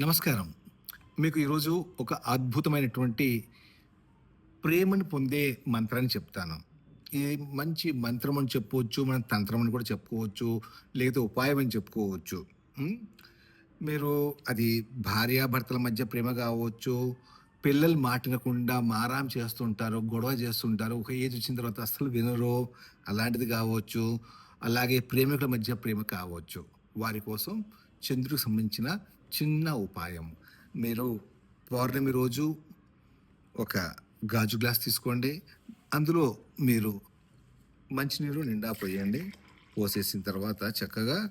నమస్కారం. మీకు ఈరోజు ఒక అద్భుతమైనటువంటి ప్రేమను పొందే మంత్రాన్ని చెప్తాను. ఇది మంచి మంత్రం అని చెప్పవచ్చు మన తంత్రం అని కూడా చెప్పుకోవచ్చు లేదా ఉపాయం అని చెప్పుకోవచ్చు. మీరు అది భార్యాభర్తల మధ్య ప్రేమ కావచ్చు పిల్లలు మాటినకుండా మారాం చేస్తుంటారు గొడవ చేస్తుంటారు ఒక ఏజ్ వచ్చిన తర్వాత అస్సలు వినరు అలాంటిది కావచ్చు అలాగే ప్రేమికుల మధ్య ప్రేమ కావచ్చు. వారి కోసం చంద్రుడికి సంబంధించిన చిన్న ఉపాయం. మీరు పౌర్ణమి రోజు ఒక గాజు గ్లాస్ తీసుకోండి. అందులో మీరు మంచినీరు నిండా పోయండి. పోసేసిన తర్వాత చక్కగా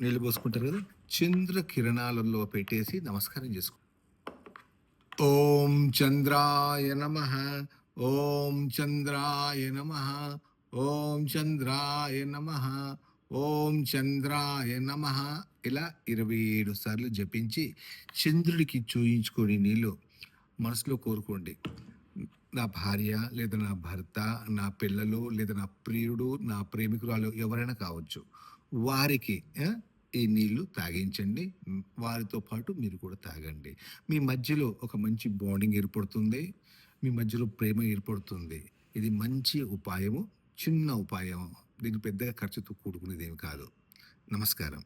నీళ్ళు పోసుకుంటారు కదా చంద్ర కిరణాలలో పెట్టేసి నమస్కారం చేసుకో. ఓం చంద్రాయ నమ ఓం చంద్రాయ నమ ఓం చంద్రాయ నమ ఓం చంద్రాయ నమ ఇలా ఇరవై ఏడు సార్లు జపించి చంద్రుడికి చూయించుకొని నీళ్ళు మనసులో కోరుకోండి. నా భార్య లేదా నా భర్త నా పిల్లలు లేదా నా ప్రియుడు నా ప్రేమికురాలు ఎవరైనా కావచ్చు వారికి ఈ నీళ్ళు తాగించండి. వారితో పాటు మీరు కూడా తాగండి. మీ మధ్యలో ఒక మంచి బాండింగ్ ఏర్పడుతుంది. మీ మధ్యలో ప్రేమ ఏర్పడుతుంది. ఇది మంచి ఉపాయము చిన్న ఉపాయం దీనికి పెద్దగా ఖర్చుతో కూడుకునేది ఏమి కాదు. నమస్కారం.